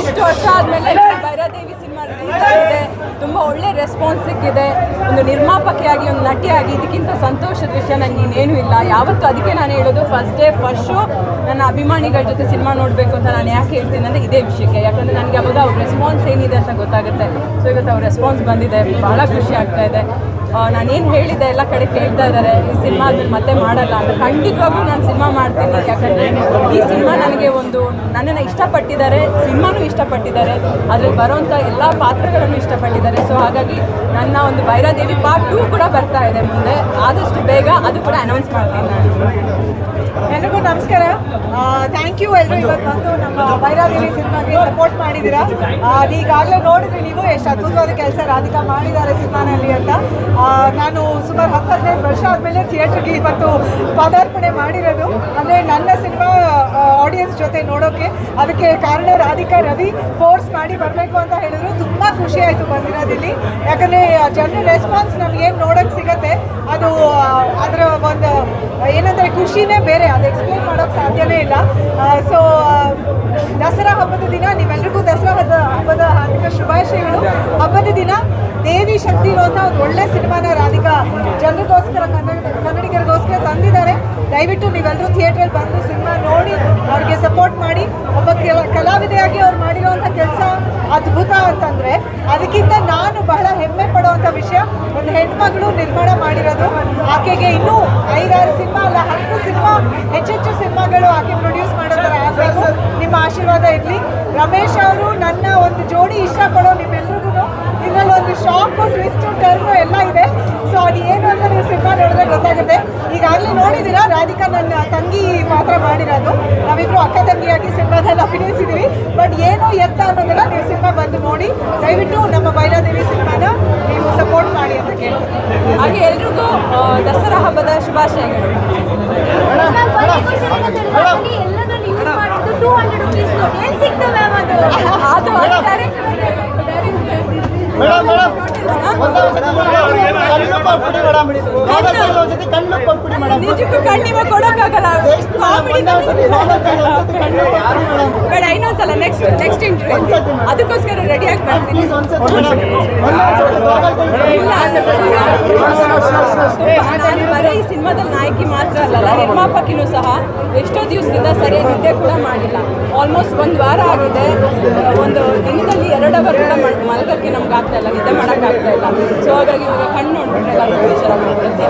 ಇಷ್ಟು ವರ್ಷ ಆದಮೇಲೆ ಭೈರಾದೇವಿ ಸಿನಿಮಾ ರಿಲೀಸ್ ಆಗಿದೆ ತುಂಬ ಒಳ್ಳೆ ರೆಸ್ಪಾನ್ಸ್ ಸಿಕ್ಕಿದೆ. ಒಂದು ನಿರ್ಮಾಪಕಿಯಾಗಿ, ಒಂದು ನಟಿಯಾಗಿ, ಇದಕ್ಕಿಂತ ಸಂತೋಷದ ವಿಷಯ ನನಗೆ ಇನ್ನೇನು ಇಲ್ಲ. ಯಾವತ್ತೂ ಅದಕ್ಕೆ ನಾನು ಹೇಳೋದು ಫಸ್ಟ್ ಡೇ ಫಸ್ಟ್ ಶೋ ನನ್ನ ಅಭಿಮಾನಿಗಳ ಜೊತೆ ಸಿನಿಮಾ ನೋಡಬೇಕು ಅಂತ ನಾನು ಯಾಕೆ ಹೇಳ್ತೀನಿ ಅಂದರೆ ಇದೇ ವಿಷಯಕ್ಕೆ. ಯಾಕಂದರೆ ನನಗೆ ಅವಾಗ ಅವ್ರ ರೆಸ್ಪಾನ್ಸ್ ಏನಿದೆ ಅಂತ ಗೊತ್ತಾಗುತ್ತೆ. ಸೊ ಇವತ್ತು ಅವ್ರ ರೆಸ್ಪಾನ್ಸ್ ಬಂದಿದೆ. ಬಹಳ ಖುಷಿ ಆಗ್ತಾ ಇದೆ. ನಾನೇನು ಹೇಳಿದ್ದೆ ಎಲ್ಲ ಕಡೆ ಕೇಳ್ತಾ ಇದ್ದಾರೆ ಈ ಸಿನಿಮಾ ಅದನ್ನು ಮತ್ತೆ ಮಾಡಲ್ಲ ಅಂತ. ಖಂಡಿತವಾಗ್ಲೂ ನಾನು ಸಿನಿಮಾ ಮಾಡ್ತೀನಿ, ಯಾಕಂದರೆ ಈ ಸಿನಿಮಾ ನನಗೆ ಒಂದು ನನ್ನನ್ನು ಇಷ್ಟಪಟ್ಟಿದ್ದಾರೆ, ಸಿನಿಮಾನೂ ಇಷ್ಟಪಟ್ಟಿದ್ದಾರೆ, ಅದರಲ್ಲಿ ಬರೋವಂಥ ಎಲ್ಲ ಪಾತ್ರಗಳನ್ನು ಇಷ್ಟಪಟ್ಟಿದ್ದಾರೆ. ಸೊ ಹಾಗಾಗಿ ನನ್ನ ಒಂದು ಭೈರಾದೇವಿ ಪಾರ್ಟ್ ಟೂ ಕೂಡ ಬರ್ತಾ ಇದೆ ಮುಂದೆ. ಆದಷ್ಟು ಬೇಗ ಅದು ಕೂಡ ಅನೌನ್ಸ್ ಮಾಡ್ತೀನಿ ನಾನು. ಎಲ್ರಿಗೂ ನಮಸ್ಕಾರ. ಥ್ಯಾಂಕ್ ಯು ಎಲ್ಲರೂ ಇವತ್ತು ಬಂದು ನಮ್ಮ ಭೈರಾದೇವಿ ಸಿನಿಮಾಗೆ ಸಪೋರ್ಟ್ ಮಾಡಿದ್ದೀರಾ? ಅದು ಈಗಾಗಲೇ ನೋಡಿದ್ರಿ ನೀವು, ಎಷ್ಟು ಅದ್ಭುತವಾದ ಕೆಲಸ ರಾಧಿಕಾ ಮಾಡಿದ್ದಾರೆ ಸಿನಿಮಾನಲ್ಲಿ ಅಂತ. ನಾನು ಸುಮಾರು ಹತ್ತು ಹದಿನೈದು ವರ್ಷ ಆದಮೇಲೆ ಥಿಯೇಟ್ರಿಗೆ ಇವತ್ತು ಪದಾರ್ಪಣೆ ಮಾಡಿರೋದು. ಅಂದರೆ ನನ್ನ ಸಿನಿಮಾ ಆಡಿಯನ್ಸ್ ಜೊತೆ ನೋಡೋಕ್ಕೆ ಅದಕ್ಕೆ ಕಾರಣ ರಾಧಿಕಾ ರವಿ ಫೋರ್ಸ್ ಮಾಡಿ ಬರಬೇಕು ಅಂತ ಹೇಳಿದ್ರು. ತುಂಬ ಖುಷಿ ಆಯಿತು ಬಂದಿರೋದಿಲ್ಲಿ. ಯಾಕಂದರೆ ಜನರ ರೆಸ್ಪಾನ್ಸ್ ನಮ್ಗೆ ಏನು ನೋಡೋಕ್ಕೆ ಸಿಗತ್ತೆ, ಅದು ಅದರ ಒಂದು ಏನಂದರೆ ಖುಷಿನೇ ಬೇರೆ, ಅದು ಎಕ್ಸ್ಪ್ಲೇನ್ ಮಾಡೋಕ್ಕೆ ಸಾಧ್ಯವೇ ಇಲ್ಲ. ಸೊ ದಸರಾ ಹಬ್ಬದ ದಿನ ನೀವೆಲ್ರಿಗೂ ದಸರಾ ಹಬ್ಬದ ಹಬ್ಬದ ಹಾರ್ದಿಕ ಶುಭಾಶಯಗಳು. ಹಬ್ಬದ ದಿನ ದೇವಿ ಶಕ್ತಿ ಇರುವಂಥ ಒಂದು ಒಳ್ಳೆ ಸಿನಿಮಾನ ರಾಧಿಕಾ ಜನರಿಗೋಸ್ಕರ ಕನ್ನಡ, ಕನ್ನಡಿಗರಿಗೋಸ್ಕರ ತಂದಿದ್ದಾರೆ. ದಯವಿಟ್ಟು ನೀವೆಲ್ಲರೂ ಥಿಯೇಟ್ರಲ್ಲಿ ಬಂದು ಸಿನಿಮಾ ನೋಡಿ, ಅವ್ರಿಗೆ ಸಪೋರ್ಟ್ ಮಾಡಿ. ಒಬ್ಬ ಕೆಲ, ಕಲಾವಿದೆಯಾಗಿ ಅವ್ರು ಮಾಡಿರುವಂಥ ಕೆಲಸ ಅದ್ಭುತ ಅಂತಂದರೆ, ಅದಕ್ಕಿಂತ ನಾನು ಬಹಳ ಹೆಮ್ಮೆ ಪಡುವಂಥ ವಿಷಯ, ಒಂದು ಹೆಣ್ಮಗಳು ನಿರ್ಮಾಣ ಮಾಡಿರೋದು. ಆಕೆಗೆ ಇನ್ನೂ ಐದಾರು ಸಿನಿಮಾ ಅಲ್ಲ, ಹತ್ತು ಸಿನಿಮಾ ಹೆಚ್ಚೆಚ್ಚು ಸಿನಿಮಾಗಳು ಆಕೆ ಪ್ರೊಡ್ಯೂಸ್ ಮಾಡೋದರ ಆಗಬೇಕು. ನಿಮ್ಮ ಆಶೀರ್ವಾದ ಇರಲಿ. ರಮೇಶ್ ಅವರು ನನ್ನ ಒಂದು ಜೋಡಿ ಇಷ್ಟಪಡೋ ನಿಮ್ಮೆಲ್ರಿಗೂ. ಇದರಲ್ಲಿ ಒಂದು ಶಾಕು ಟ್ವಿಸ್ಟ್ ಟರ್ನು ಎಲ್ಲ ಇದೆ. ಸೊ ಅದು ಏನು ಅಂತ ನೀವು ಸಿನಿಮಾ ನೋಡಿದ್ರೆ ಗೊತ್ತಾಗುತ್ತೆ. ಈಗಾಗಲೇ ನೋಡಿದ್ದೀರಾ? ರಾಧಿಕಾ ನನ್ನ ತಂಗಿ ಮಾತ್ರ ಮಾಡಿರೋದು. ನಾವಿಬ್ರು ಅಕ್ಕ ತಂಗಿಯಾಗಿ ಸಿನಿಮಾದಲ್ಲಿ ಅಭಿನಯಿಸಿದ್ದೀವಿ. ಬಟ್ ಏನು ಎತ್ತ ಅನ್ನೋದನ್ನ ನೀವು ಸಿನಿಮಾ ಬಂದು ನೋಡಿ, ದಯವಿಟ್ಟು ನಮ್ಮ ಬೈರಾದೇವಿ ಸಿನಿಮಾನ ನೀವು ಸಪೋರ್ಟ್ ಮಾಡಿ ಅಂತ ಕೇಳ್ತೀನಿ ದಸರಾ ಹಬ್ಬದ ಶುಭಾಶಯಗಳು ಎಲ್ಲದನ್ನು ಯೂಸ್ ಮಾಡಿದ್ದು ಟೂ ಹಂಡ್ರೆಡ್ ರುಪೀಸ್ ನೋಡಿ ಎಲ್ಲಿ ಸಿಗ್ತವೆ ಮ್ಯಾಮ್ ಅದು ಅದು direct- ಮೇಡಮ್ ಮೇಡಮ್ ಒಂದೇ ಒಂದ್ಸತಿ ಕೊಟ್ಬಿಡಿ ಮೇಡಮ್. ಒಂದ್ಸತಿ ಕಣ್ಣು ಕೊಟ್ಬಿಡಿ ಮೇಡಮ್. ನಿಜಕ್ಕೂ ಕಣ್ಣಿವ ಕೊಡೋಕ್ಕಾಗಲ್ಲ. ಕಾಮಿಡಿ ಬೇಡ ಇನ್ನೊಂದ್ಸಲ ನೆಕ್ಸ್ಟ್ ನೆಕ್ಸ್ಟ್ ಇಂಟರ್ವ್ಯೂ ಅದಕ್ಕೋಸ್ಕರ ರೆಡಿ ಬರ್ತೀನಿ. ಇಲ್ಲ, ನಾನು ಬರೀ ಈ ಸಿನಿಮಾದಲ್ಲಿ ನಾಯಕಿ ಮಾತ್ರ ಅಲ್ಲಲ್ಲ ನಿರ್ಮಾಪಕಿನೂ ಸಹ. ಎಷ್ಟೋ ದಿವಸದಿಂದ ಸರಿಯಾಗಿ ನಿದ್ದೆ ಕೂಡ ಮಾಡಿಲ್ಲ. ಆಲ್ಮೋಸ್ಟ್ ಒಂದು ವಾರ ಆಗಿದೆ. ಒಂದು ದಿನದಲ್ಲಿ ಎರಡು ಅವರ್ ಕೂಡ ಮಲಗಕ್ಕೆ ನಮ್ಗೆ ಆಗ್ತಾ ಇಲ್ಲ, ನಿದ್ದೆ ಮಾಡೋಕ್ಕಾಗ್ತಾ ಇಲ್ಲ. ಸೊ ಹಾಗಾಗಿ ಇವಾಗ ಕಣ್ಣು ನೋಡ್ಬಿಟ್ಟೆಲ್ಲ ಎಲ್ಲ ಬೇಜಾರಾಗ್ಬಿಡುತ್ತೆ